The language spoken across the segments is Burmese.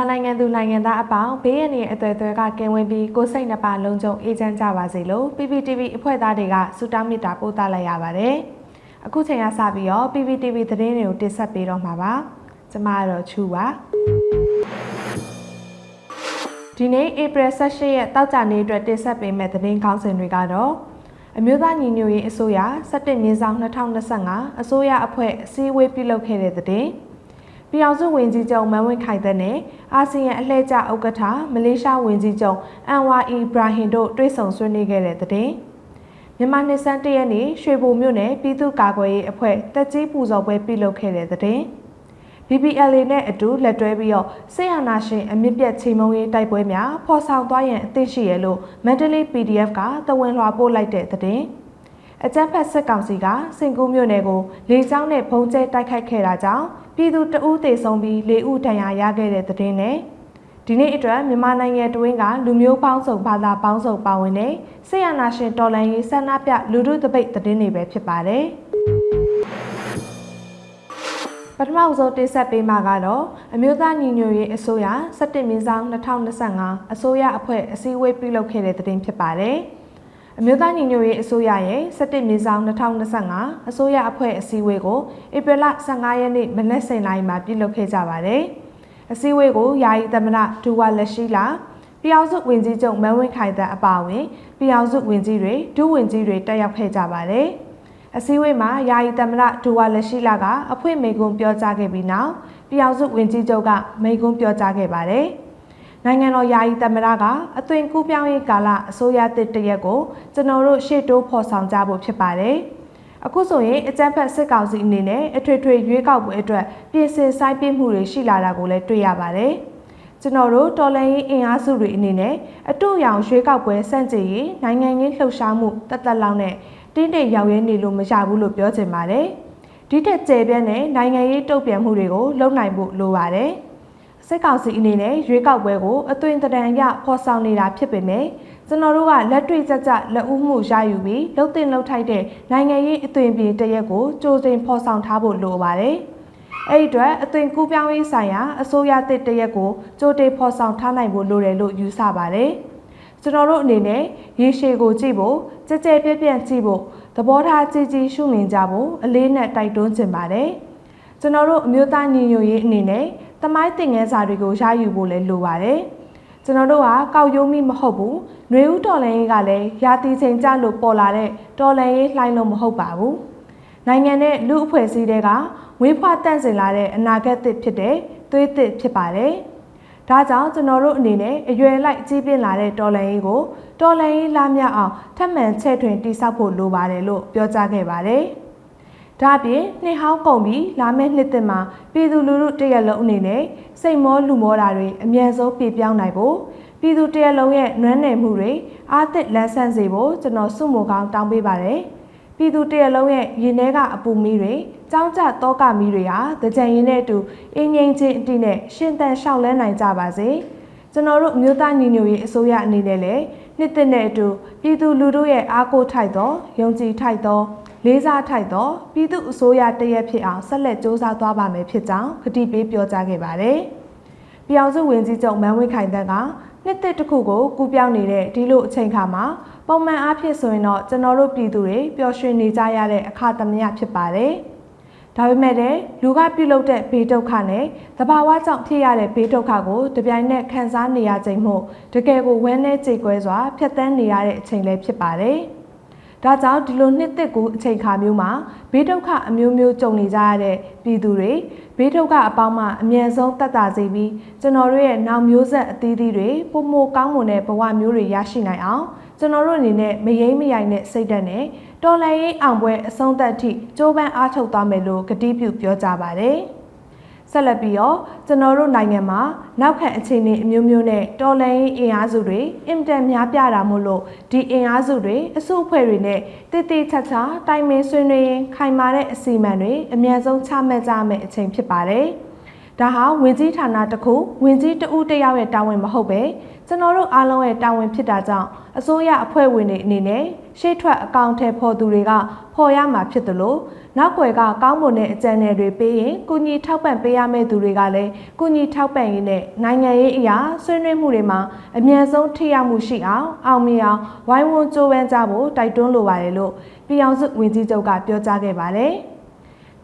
မြန်မာနိုင်ငံသူနိုင်ငံသားအပေါင်းဘေးရန်ရဲ့အသွယ်သွဲကကင်းဝေးပြီးကိုယ်စိတ်နှပါလုံးစုံအေးချမ်းကြပါစေလို့ PPTV အဖွဲ့သားတွေကဆုတောင်းမေတ္တာပို့သလိုက်ရပါတယ်။အခုချိန်ကစပြီးတော့ PPTV သတင်းတွေကိုတင်ဆက်ပေးတော့မှာပါ။ကျွန်မကတော့ချူပါ။ဒီနေ့ April 18ရက်တောက်ကြနေ့အတွက်တင်ဆက်ပေးမယ့်သတင်းခေါင်းစဉ်တွေကတော့အမျိုးသားညီညွတ်ရေးအစိုးရ17မြင်းဆောင်2025အစိုးရအဖွဲ့အစည်းအဝေးပြုလုပ်ခဲ့တဲ့သတင်း။ ပြည်အောင်စုဝင်ကြီးချုပ်မန်ဝင်းခိုင်သက်နဲ့အာဆီယံအလှည့်ကျဥက္ကဋ္ဌမလေးရှားဝင်ကြီးချုပ်အန်ဝါအီဘရာဟင်တို့တွေ့ဆုံဆွေးနွေးခဲ့တဲ့တဲ့မြန်မာနှစ်ဆန်းတရက်နေ့ရွှေဘိုမြို့နယ်ပြည်သူ့ကာကွယ်ရေးအဖွဲ့တက်ကြီးပူဇော်ပွဲပြုလုပ်ခဲ့တဲ့တဲ့ BBLA နဲ့အတူလက်တွဲပြီးတော့ဆေးရနာရှင်အမြင့်ပြတ်ချိန်မုံရေးတိုက်ပွဲများဖော်ဆောင်သွားရန်အသင့်ရှိရလို့ Mentally PDF ကတဝန်လွှာပို့လိုက်တဲ့တဲ့ အကြမ်းဖက်စစ်ကောင်စီကစင်ကူးမြို့နယ်ကိုလေကြောင်းနဲ့ဘုံကျဲတိုက်ခိုက်ခဲ့တာကြောင့်ပြည်သူတအူးသေဆုံးပြီး၄ဦးဒဏ်ရာရခဲ့တဲ့တဲ့နဲ့ဒီနေ့အတွက်မြန်မာနိုင်ငံတွင်းကလူမျိုးပေါင်းစုံဘာသာပေါင်းစုံပါဝင်တဲ့ဆေးရနာရှင်တော်လန်ရေးဆန္ဒပြလူထုတပိတ်သတင်းတွေပဲဖြစ်ပါတယ်ပထမဆုံးတင်ဆက်ပေးမှာကတော့အမျိုးသားညီညွတ်ရေးအစိုးရ17မြင်းဆောင်2025အစိုးရအဖွဲ့အစည်းအဝေးပြုလုပ်ခဲ့တဲ့သတင်းဖြစ်ပါတယ်။ အမျိုးသားညီညွတ်ရေးအစိုးရရဲ့17မြေဆောင်2025အစိုးရအဖွဲ့အစည်းအဝေးကိုဧပြီလ15ရက်နေ့မနက်7:00နာရီမှာပြုလုပ်ခဲ့ကြပါတယ်။အစည်းအဝေးကိုယာယီသမ္မတဒူဝါလက်ရှိလာပြည်အောင်စုဝင်ကြီးချုပ်မန်းဝင်းခိုင်တန်အပါအဝင်ပြည်အောင်စုဝင်ကြီးတွေဒုဝင်ကြီးတွေတက်ရောက်ခဲ့ကြပါတယ်။အစည်းအဝေးမှာယာယီသမ္မတဒူဝါလက်ရှိလာကအဖွင့်မိန့်ခွန်းပြောကြားခဲ့ပြီးနောက်ပြည်အောင်စုဝင်ကြီးချုပ်ကမိန့်ခွန်းပြောကြားခဲ့ပါတယ်။ နိုင်ငံတော်ယာယီသမ္မတကအသွင်ကူးပြောင်းရေးကာလအစိုးရတစ်တရက်ကိုကျွန်တော်တို့ရှေ့တိုးဖော်ဆောင်ကြဖို့ဖြစ်ပါတယ်။အခုဆိုရင်အကြမ်းဖက်စစ်ကောင်စီအနေနဲ့အထွေထွေရွေးကောက်ပွဲအတွက်ပြင်ဆင်ဆိုင်ပြမှုတွေရှိလာတာကိုလည်းတွေ့ရပါတယ်။ကျွန်တော်တို့တော်လှန်ရေးအင်အားစုတွေအနေနဲ့အတူရောင်ရွေးကောက်ပွဲစန့်ကျင်ရေးနိုင်ငံရေးလှုပ်ရှားမှုတက်တက်လောက်နဲ့တင်းတိမ်ရောက်ရဲနေလို့မရဘူးလို့ပြောချင်ပါတယ်။ဒီထက်ကျယ်ပြန့်တဲ့နိုင်ငံရေးတုံ့ပြန်မှုတွေကိုလုပ်နိုင်ဖို့လိုပါတယ်။ စစ်ကောင်စီအနေနဲ့ရွေးကောက်ပွဲကိုအသွင်တရံရဖော်ဆောင်နေတာဖြစ်ပေမဲ့ကျွန်တော်တို့ကလက်တွေ့ကြကြလက်ဦးမှုရယူပြီးလှုပ်တင်လှုပ်ထိုက်တဲ့နိုင်ငံရေးအသွင်ပြေတရက်ကိုကြိုတင်ဖော်ဆောင်ထားဖို့လိုပါတယ်။အဲ့ဒီအတွက်အသွင်ကူးပြောင်းရေးဆိုင်ရာအစိုးရတစ်တရက်ကိုကြိုတင်ဖော်ဆောင်ထားနိုင်ဖို့လိုတယ်လို့ယူဆပါတယ်။ကျွန်တော်တို့အနေနဲ့ရေရှည်ကိုကြည့်ဖို့ကြကြဲပြည့်ပြန့်ကြည့်ဖို့သဘောထားကြည်ကြည်ရှုမြင်ကြဖို့အလေးနဲ့တိုက်တွန်းချင်ပါတယ်။ကျွန်တော်တို့အမျိုးသားညီညွတ်ရေးအနေနဲ့ သမိုင်းတင်ငန်းစာတွေကိုရယူဖို့လည်းလိုပါတယ်။ကျွန်တော်တို့ကကောက်ရိုးမိမဟုတ်ဘူး။ຫນွေဦးတော်လန်ရေးကလည်းရာသီချိန်ကြလို့ပေါ်လာတဲ့တော်လန်ရေးလှိုင်းလုံးမဟုတ်ပါဘူး။နိုင်ငံနဲ့လူအဖွဲ့အစည်းတွေကဝေးဖွားတန့်စင်လာတဲ့အနာဂတ်သစ်ဖြစ်တဲ့သွေးသစ်ဖြစ်ပါတယ်။ဒါကြောင့်ကျွန်တော်တို့အနေနဲ့အရွယ်လိုက်ကြီးပြင်းလာတဲ့တော်လန်ရေးကိုတော်လန်ရေးလာမြောက်အောင်ထပ်မံချဲ့ထွင်တိစောက်ဖို့လိုပါတယ်လို့ပြောကြားခဲ့ပါတယ်။ ဒါအပြင်နှစ်ဟောင်းကုန်ပြီးလာမယ့်နှစ်သစ်မှာပြည်သူလူထုတရက်လုံးအနေနဲ့စိတ်မောလူမောတာတွေအမြန်ဆုံးပြပြောင်းနိုင်ဖို့ပြည်သူတရက်လုံးရဲ့နွမ်းနယ်မှုတွေအားသစ်လန်းဆန်းစေဖို့ကျွန်တော်စုမှုကောင်းတောင်းပေးပါတယ်ပြည်သူတရက်လုံးရဲ့ရင်ထဲကအပူမီးတွေကြောင်းကြတောကမီးတွေဟာတကြံရင်နဲ့အတူအင်းငိမ့်ချင်းအတိနဲ့ရှင်သန်ရှောက်လဲနိုင်ကြပါစေကျွန်တော်တို့မြို့သားညီညွတ်ရေးအစိုးရအနေနဲ့လည်း နှစ်သက်နဲ့အတူပြည်သူလူထုရဲ့အားကိုးထိုက်သောယုံကြည်ထိုက်သောလေးစားထိုက်သောပြည်သူအစိုးရတရက်ဖြစ်အောင်ဆက်လက်စ조사သွားပါမယ်ဖြစ်ကြောင်းကတိပေးပြောကြားခဲ့ပါတယ်။ပြည်အောင်စုဝင်ကြီးချုပ်မန်းဝင်းခိုင်တန်းကနှစ်သက်တစ်ခုကိုကူးပြောင်းနေတဲ့ဒီလိုအချိန်ခါမှာပုံမှန်အားဖြင့်ဆိုရင်တော့ကျွန်တော်တို့ပြည်သူတွေပျော်ရွှင်နေကြရတဲ့အခါသမယဖြစ်ပါတယ်။ ဒါပေမဲ့လည်းလူကပြုလုပ်တဲ့ဘေးဒုက္ခနဲ့တဘာဝကြောင့်ဖြစ်ရတဲ့ဘေးဒုက္ခကိုတပြိုင်နက်ခံစားနေရခြင်းမို့တကယ်ကိုဝမ်းနည်းကြေကွဲစွာဖျက်ဆီးနေရတဲ့အချိန်လေးဖြစ်ပါတယ်။ဒါကြောင့်ဒီလိုနှစ်သက်ကူအချိန်ခါမျိုးမှာဘေးဒုက္ခအမျိုးမျိုးကြုံနေကြရတဲ့ပြည်သူတွေဘေးဒုက္ခအပေါင်းမှအမြန်ဆုံးတတ်တာစေပြီးကျွန်တော်တို့ရဲ့နောက်မျိုးဆက်အသီးသီးတွေပုံမကောင်းမွန်တဲ့ဘဝမျိုးတွေရရှိနိုင်အောင်ကျွန်တော်တို့အနေနဲ့မယိမ့်မယိုင်တဲ့စိတ်ဓာတ်နဲ့ တော်လှန်ရေးအောင်ပွဲအဆုံးသတ်ထိကြိုးပမ်းအားထုတ်သွားမယ်လို့ကတိပြုပြောကြားပါတယ်။ဆက်လက်ပြီးတော့ကျွန်တော်တို့နိုင်ငံမှာနောက်ခံအခြေအနေအမျိုးမျိုးနဲ့တော်လှန်ရေးအင်အားစုတွေအင်တန်များပြတာမို့လို့ဒီအင်အားစုတွေအစုအဖွဲ့တွေနဲ့တည်တည်ချာချာတိုင်ပင်ဆွေးနွေးရင်ခိုင်မာတဲ့အစီအမံတွေအမြန်ဆုံးချမှတ်ကြမယ့်အချိန်ဖြစ်ပါတယ်။ ဒဒါဟာဝင်ကြီးဌာနတစ်ခုဝင်ကြီးတဦးတစ်ယောက်ရဲ့တာဝန်မဟုတ်ပဲကျွန်တော်တို့အားလုံးရဲ့တာဝန်ဖြစ်တာကြောင့်အစိုးရအဖွဲ့ဝင်တွေအနေနဲ့ရှေ့ထွက်အကောင့်ထဲပေါ်သူတွေကဖော်ရမှာဖြစ်တယ်လို့နောက်ွယ်ကကောင်းမွန်တဲ့အကြံဉာဏ်တွေပေးရင်ကုညီထောက်ပံ့ပေးရမယ့်သူတွေကလည်းကုညီထောက်ပံ့ရင်းနဲ့နိုင်ငံရေးအရာဆွေးနွေးမှုတွေမှာအမြန်ဆုံးထိရောက်မှုရှိအောင်အောင်မြင်အောင်ဝိုင်းဝန်းကြိုးပမ်းကြဖို့တိုက်တွန်းလိုပါတယ်လို့ပြည်အောင်စုဝန်ကြီးချုပ်ကပြောကြားခဲ့ပါတယ်။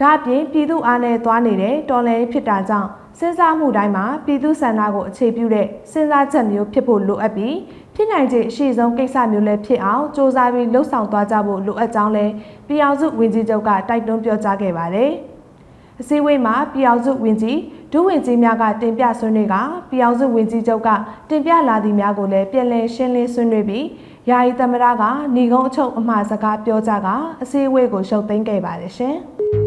ဒါ့အပြင်ပြည်သူအားနဲ့သွားနေတဲ့တော်လှန်ရေးဖြစ်တာကြောင့်စဉ်းစားမှုတိုင်းမှာပြည်သူစံနာကိုအခြေပြုတဲ့စဉ်းစားချက်မျိုးဖြစ်ဖို့လိုအပ်ပြီးဖြစ်နိုင်ခြေအရှိဆုံးကိစ္စမျိုးလည်းဖြစ်အောင်စ조사ပြီးလှုပ်ဆောင်သွားကြဖို့လိုအပ်ကြောင်းလည်းပြည်အောင်စုဝန်ကြီးချုပ်ကတိုက်တွန်းပြောကြားခဲ့ပါတယ်။အစည်းအဝေးမှာပြည်အောင်စုဝန်ကြီးဒုဝန်ကြီးများကတင်ပြဆွေးနွေးကပြည်အောင်စုဝန်ကြီးချုပ်ကတင်ပြလာသည့်များကိုလည်းပြည်လည်ရှင်းလင်းဆွေးနွေးပြီးယာယီသမရကဏီကုန်းအချုပ်အမှားစကားပြောကြကအစည်းအဝေးကိုရှုပ်သိမ်းခဲ့ပါတယ်ရှင်။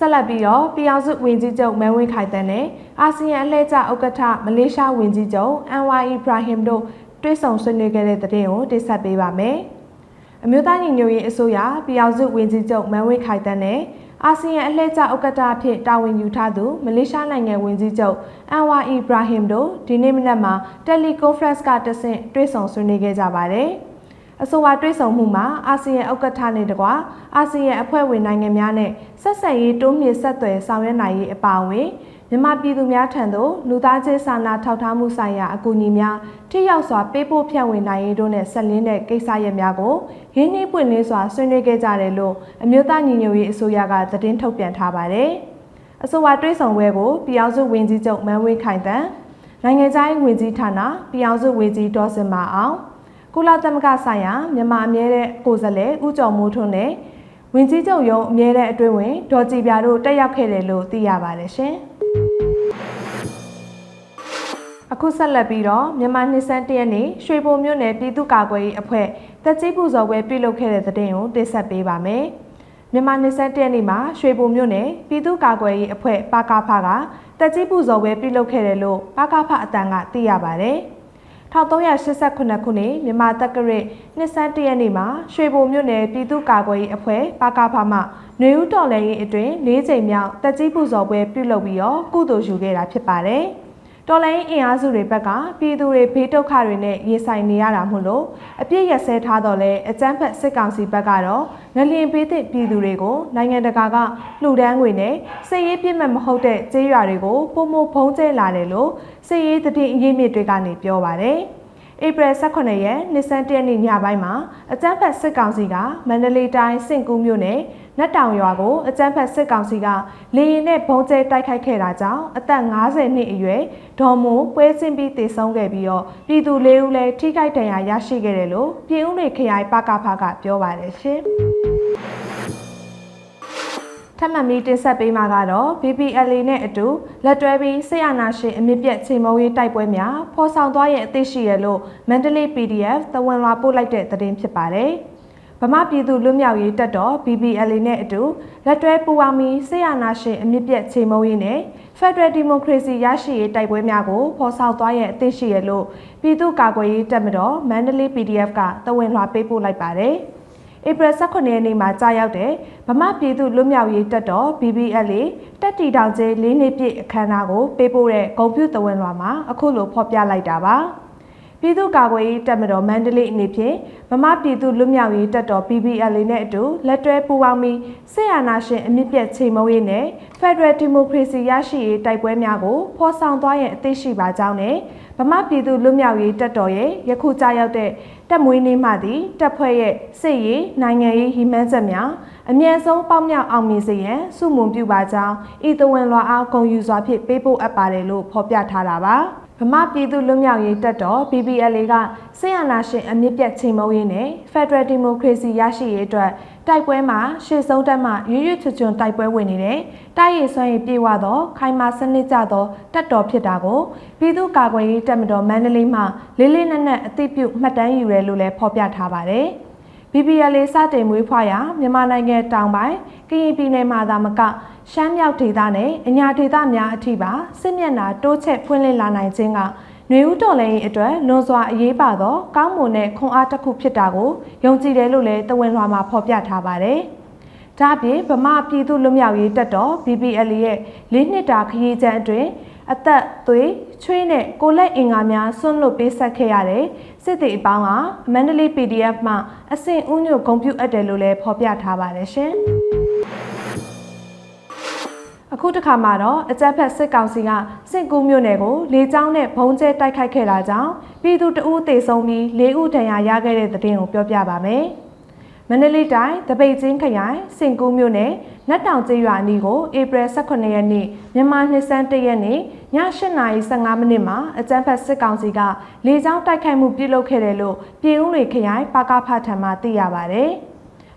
ဆက်လက်ပြီးတော့ပြည်အောင်စုဝန်ကြီးချုပ်မန်ဝင်းခိုင်တန်းနဲ့အာဆီယံအလှည့်ကျဥက္ကဋ္ဌမလေးရှားဝန်ကြီးချုပ်အန်ဝါအီဘရာဟင်တို့တွေ့ဆုံဆွေးနွေးခဲ့တဲ့တဲ့င်းကိုတင်ဆက်ပေးပါမယ်။အမျိုးသားညီညွတ်ရေးအစိုးရပြည်အောင်စုဝန်ကြီးချုပ်မန်ဝင်းခိုင်တန်းနဲ့အာဆီယံအလှည့်ကျဥက္ကဋ္ဌအဖြစ်တာဝန်ယူထားသူမလေးရှားနိုင်ငံဝန်ကြီးချုပ်အန်ဝါအီဘရာဟင်တို့ဒီနေ့မနက်မှာတယ်လီကွန်ဖရင့်ကတဆင့်တွေ့ဆုံဆွေးနွေးခဲ့ကြပါတယ်။ အဆိုပါတွေ့ဆုံမှုမှာအာဆီယံဥက္ကဋ္ဌနဲ့တကွာအာဆီယံအဖွဲ့ဝင်နိုင်ငံများနဲ့ဆက်ဆံရေးတိုးမြင့်ဆက်သွယ်ဆောင်ရွက်နိုင်ရေးအပါအဝင်မြန်မာပြည်သူများထံသို့လူသားချင်းစာနာထောက်ထားမှုဆိုင်ရာအကူအညီများထိရောက်စွာပေးပို့ဖြန့်ဝေနိုင်ရေးတို့နဲ့ဆက်လင်းတဲ့ကိစ္စရပ်များကိုရင်းနှီးပွင့်လင်းစွာဆွေးနွေးခဲ့ကြတယ်လို့အမျိုးသားညီညွတ်ရေးအစိုးရကသတင်းထုတ်ပြန်ထားပါတယ်။အဆိုပါတွေ့ဆုံပွဲကိုပြည်အောင်စုဝန်ကြီးချုပ်မန်းဝင်းခိုင်တန်းနိုင်ငံခြားရေးဝန်ကြီးဌာနပြည်အောင်စုဝန်ကြီးဒေါ်စင်မာအောင် ကုလသမဂ္ဂဆိုင်ရာမြန်မာအမြဲတဲ့ကိုယ်စားလှယ်ဦးကျော်မိုးထွန်းနဲ့ဝင်ကြီးချုပ်ရုံးအမြဲတဲ့အတွင်းဝင်ဒေါ်ကြည်ပြာတို့တက်ရောက်ခဲ့တယ်လို့သိရပါတယ်ရှင်။အခုဆက်လက်ပြီးတော့မြန်မာနှစ်ဆန်းတရက်နေ့ရွှေဘုံမြို့နယ်ပြည်သူ့ကာကွယ်ရေးအဖွဲ့တက်ကြီးပူဇော်ပွဲပြုလုပ်ခဲ့တဲ့တဲ့င်းကိုတင်ဆက်ပေးပါမယ်။မြန်မာနှစ်ဆန်းတရက်နေ့မှာရွှေဘုံမြို့နယ်ပြည်သူ့ကာကွယ်ရေးအဖွဲ့ပါကာဖကတက်ကြီးပူဇော်ပွဲပြုလုပ်ခဲ့တယ်လို့ပါကာဖအတန်ကသိရပါတယ်။ 1389ခုနှစ်မြန်မာတက္ကရာနှစ်ဆန်းတရက်နေ့မှာရွှေဘိုမြို့နယ်ပြည်သူ့ကာကွယ်ရေးအဖွဲ့ပါကဖမှနှွေဦးတော်လှန်ရေးအတွင်း၄ချိန်မြောက်တက်ကြီးပူဇော်ပွဲပြုလုပ်ပြီးတော့ကုသိုလ်ယူခဲ့တာဖြစ်ပါတယ်။ တော်လိုင်းအင်အားစုတွေဘက်ကပြည်သူတွေဘေးဒုက္ခတွေနဲ့ရင်ဆိုင်နေရတာမို့လို့အပြစ်ရစဲထားတော့လဲအကြမ်းဖက်စစ်ကောင်စီဘက်ကတော့ငလျင်ပေးတဲ့ပြည်သူတွေကိုနိုင်ငံတကာကလှူဒန်းငွေနဲ့စစ်ရေးပြစ်မှတ်မဟုတ်တဲ့ကျေးရွာတွေကိုပုံမဖုံးကျဲလာတယ်လို့စစ်ရေးသတင်းအရေးမြစ်တွေကနေပြောပါတယ်။ ဧပြီ18ရက်နှစ်ဆန်းတရက်နေ့ညပိုင်းမှာအကြမ်းဖက်စစ်ကောင်စီကမန္တလေးတိုင်းစင့်ကူးမြို့နယ်နတ်တောင်ရွာကိုအကြမ်းဖက်စစ်ကောင်စီကလေရင်နဲ့ဘုံကျဲတိုက်ခိုက်ခဲ့တာကြောင့်အသက်50နှစ်အရွယ်ဒေါ်မိုးပွဲချင်းပြီးတည်ဆုံးခဲ့ပြီးတော့ပြည်သူ၄ဦးလည်းထိခိုက်ဒဏ်ရာရရှိခဲ့တယ်လို့ပြည်ဦးလွေခရိုင်ပကဖကပြောပါတယ်ရှင်။ ထပ်မံပြီးတင်ဆက်ပေးမှာကတော့ BPLA နဲ့အတူလက်တွဲပြီးဆေးအာနာရှင်အမြင့်ပြတ်ချိန်မုံရေးတိုက်ပွဲများဖော်ဆောင်သွားရဲ့အသိရှိရလို့ Mandalay PDF သဝန်လာပို့လိုက်တဲ့သတင်းဖြစ်ပါတယ်။ဗမာပြည်သူလွတ်မြောက်ရေးတပ်တော် BPLA နဲ့အတူလက်တွဲပူးပေါင်းပြီးဆေးအာနာရှင်အမြင့်ပြတ်ချိန်မုံရေးနဲ့ Federal Democracy ရရှိရေးတိုက်ပွဲများကိုဖော်ဆောင်သွားရဲ့အသိရှိရလို့ပြည်သူ့ကာကွယ်ရေးတပ်မတော် Mandalay PDF ကသဝန်လာပေးပို့လိုက်ပါတယ်။ ဧပြီ18ရက်နေ့မှာကြာရောက်တဲ့ဗမာပြည်သူလွတ်မြောက်ရေးတပ်တော် BBL တက်တီတောင်ကျဲ၄နှစ်ပြည့်အခမ်းအနားကိုပေးပို့တဲ့ဂုံပြူတဝန်လွာမှာအခုလိုဖော်ပြလိုက်တာပါပြည်သူ့ကာကွယ်ရေးတပ်မတော်မန္တလေးအနေဖြင့်ဗမာပြည်သူလွတ်မြောက်ရေးတပ်တော် BBL နဲ့အတူလက်တွဲပူးပေါင်းပြီးစစ်အာဏာရှင်အမြင့်ပြတ်ချိန်မုံရေးနဲ့ Federal Democracy ရရှိရေးတိုက်ပွဲများကိုဖော်ဆောင်သွားရန်အသိရှိပါကြောင်းနဲ့ ဗမာပြည်သူလွတ်မြောက်ရေးတပ်တော်ရဲ့ယခုကြာရောက်တဲ့တပ်မွေးနေ့မှသည်တပ်ဖွဲ့ရဲ့စစ်ရေးနိုင်ငံရေးဟိမှန်းချက်များအမြဲဆုံးပေါက်မြောက်အောင်မြင်စေရန်စုမုံပြုပါကြောင်းဤတဝန်လွာအားဂုဏ်ယူစွာဖြင့်ပေးပို့အပ်ပါတယ်လို့ဖော်ပြထားတာပါဗမာပြည်သူလွတ်မြောက်ရေးတပ်တော် BBLA က စစ်အာဏာရှင်အမြင့်ပြတ်ချိန်မုံရေးနဲ့ Federal Democracy ရရှိရေးအတွက်တိုက်ပွဲမှာရှေ့ဆုံးတက်မှရွရွချွချွန်တိုက်ပွဲဝင်နေတဲ့တိုက်ရည်စွမ်းရည်ပြေဝသော ခိုင်မာစနစ်ကြသောတပ်တော်ဖြစ်တာကိုပြည်သူ့ကာကွယ်ရေးတပ်မတော်မန္တလေးမှလေးလေးနက်နက်အသိပြုမှတ်တမ်းယူရဲလို့လည်းဖော်ပြထားပါတယ်။ BBL စတင်မွေးဖွားရာမြန်မာနိုင်ငံတောင်ပိုင်းကရင်ပြည်နယ်မှာသာမကရှမ်းမြောက်ဒေသနဲ့အညာဒေသများအထိပါစစ်မျက်နှာတိုးချက်ဖွင့်လှစ်လာနိုင်ခြင်းက နှွေဦးတော်လည်းအတွက်လွန်စွာအရေးပါသောကောင်းမွန်တဲ့ခွန်အားတစ်ခုဖြစ်တာကိုယုံကြည်တယ်လို့လည်းတဝန်လွှာမှာဖော်ပြထားပါတယ်။ထဒါ့အပြင်ဗမာပြည်သူလွတ်မြောက်ရေးတပ်တော် BPL ရဲ့လေးနှစ်တာခရီးချမ်းအတွင်းအသက်သွေးချွေးနဲ့ကိုလက်အင်္ဂါများဆွန့်လွတ်ပေးဆက်ခဲ့ရတဲ့စစ်သည်အပေါင်းကမန္တလေး PDF မှအဆင့်ဦးညွတ်ဂုံပြုအပ်တယ်လို့လည်းဖော်ပြထားပါတယ်ရှင်။ အခုတစ်ခါမှာတော့အကြက်ဖက်စစ်ကောင်စီကစစ်ကူးမြို့နယ်ကိုလေကြောင်းနဲ့ဘုံကျဲတိုက်ခိုက်ခဲ့တာကြောင့်ပြည်သူတအူးသေဆုံးပြီး၄ဦးဒဏ်ရာရခဲ့တဲ့တဲ့တင်ကိုပြောပြပါမယ်။မန္တလေးတိုင်းတပိတ်ချင်းခရိုင်စင်ကူးမြို့နယ်နတ်တောင်ကျေးရွာအနီးကိုဧပြီ18ရက်နေ့မြန်မာနှစ်ဆန်း1ရက်နေ့ည8:15မိနစ်မှာအကြမ်းဖက်စစ်ကောင်စီကလေကြောင်းတိုက်ခိုက်မှုပြုလုပ်ခဲ့တယ်လို့ပြည်ဦးလွေခရိုင်ပါကဖထံမှသိရပါဗျ။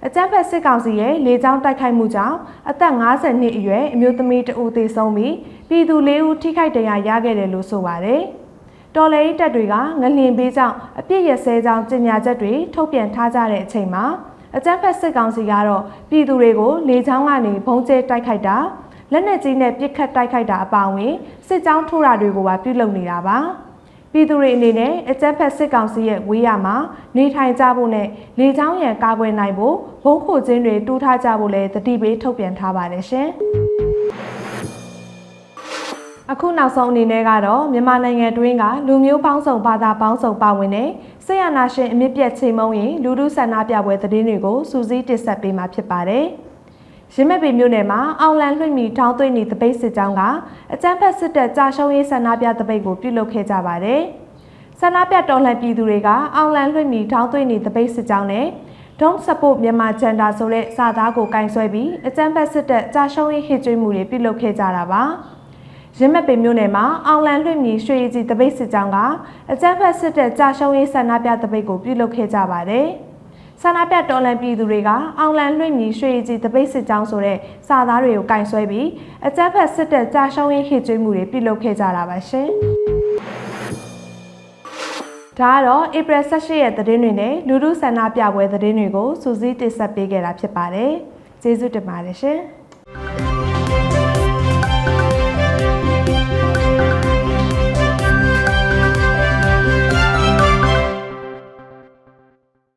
အကြမ်းဖက်စစ်ကောင်စီရဲ့လေကြောင်းတိုက်ခိုက်မှုကြောင့်အသက်50နှစ်အရွယ်အမျိုးသမီးတဦးသေဆုံးပြီးပြည်သူ၄ဦးထိခိုက်ဒဏ်ရာရခဲ့တယ်လို့ဆိုပါတယ်။တော်လည်းတပ်တွေကငလျင်ပေးကြောင့်အပြစ်ရစဲကြောင်းကြေညာချက်တွေထုတ်ပြန်ထားကြတဲ့အချိန်မှာအကြမ်းဖက်စစ်ကောင်စီကတော့ပြည်သူတွေကိုလေကြောင်းကနေဘုံကျဲတိုက်ခိုက်တာလက်နက်ကြီးနဲ့ပစ်ခတ်တိုက်ခိုက်တာအပါအဝင်စစ်ကြောင်းထိုးတာတွေကိုပါပြုလုပ်နေတာပါ။ ပြည်သူတွေအနေနဲ့အကြက်ဖက်စစ်ကောင်စီရဲ့ဝေးရမှာနေထိုင်ကြဖို့နဲ့လေကြောင်းရန်ကာကွယ်နိုင်ဖို့ဘုံခိုခြင်းတွေတူးထားကြဖို့လည်းတတိပေးထုတ်ပြန်ထားပါတယ်ရှင်။အခုနောက်ဆုံးအနေနဲ့ကတော့မြန်မာနိုင်ငံတွင်းကလူမျိုးပေါင်းစုံဘာသာပေါင်းစုံပါဝင်တဲ့ဆေးရနာရှင်အမြင့်ပြတ်ချိန်မုံရင်လူမှုဆန္ဒပြပွဲသတင်းတွေကိုစူးစီးတင်ဆက်ပေးမှာဖြစ်ပါတယ်။ ရင်းမဲ့ပေမြို့နယ်မှာအောင်လန်လွှင့်မီထောင်းသွင်းနေတပိတ်စစ်ကြောင်းကအကြမ်းဖက်စစ်တပ်ကြာရှုံးရေးဆန္ဒပြတပိတ်ကိုပြုလုပ်ခဲ့ကြပါတယ်။ဆန္ဒပြတော်လှန်ပြည်သူတွေကအောင်လန်လွှင့်မီထောင်းသွင်းနေတပိတ်စစ်ကြောင်းနဲ့ Don't support မြန်မာဂျန်ဒါဆိုတဲ့စာသားကိုကင်ဆွဲပြီးအကြမ်းဖက်စစ်တပ်ကြာရှုံးရေးဟစ်ကြွေးမှုတွေပြုလုပ်ခဲ့ကြတာပါ။ရင်းမဲ့ပေမြို့နယ်မှာအောင်လန်လွှင့်မီရွှေရည်ကြီးတပိတ်စစ်ကြောင်းကအကြမ်းဖက်စစ်တပ်ကြာရှုံးရေးဆန္ဒပြတပိတ်ကိုပြုလုပ်ခဲ့ကြပါတယ်။ ဆန္ဒပြတော်လှန်ပြည်သူတွေကအောင်လန်လွှင့်မြီရွှေကြီးတပိတ်စစ်ကြောင်းဆိုတဲ့စာသားတွေကိုကင်ဆွဲပြီးအကြမ်းဖက်စစ်တပ်ကြာရှုံးရေးဟစ်ကြွေးမှုတွေပြုလုပ်ခဲ့ကြတာပါရှင်။ဒါကတော့ဧပြီ18ရက်သတင်းတွေနဲ့လူမှုဆန္ဒပြပွဲသတင်းတွေကိုစူးစီးတင်ဆက်ပေးခဲ့တာဖြစ်ပါတယ်။ကျေးဇူးတင်ပါတယ်ရှင်။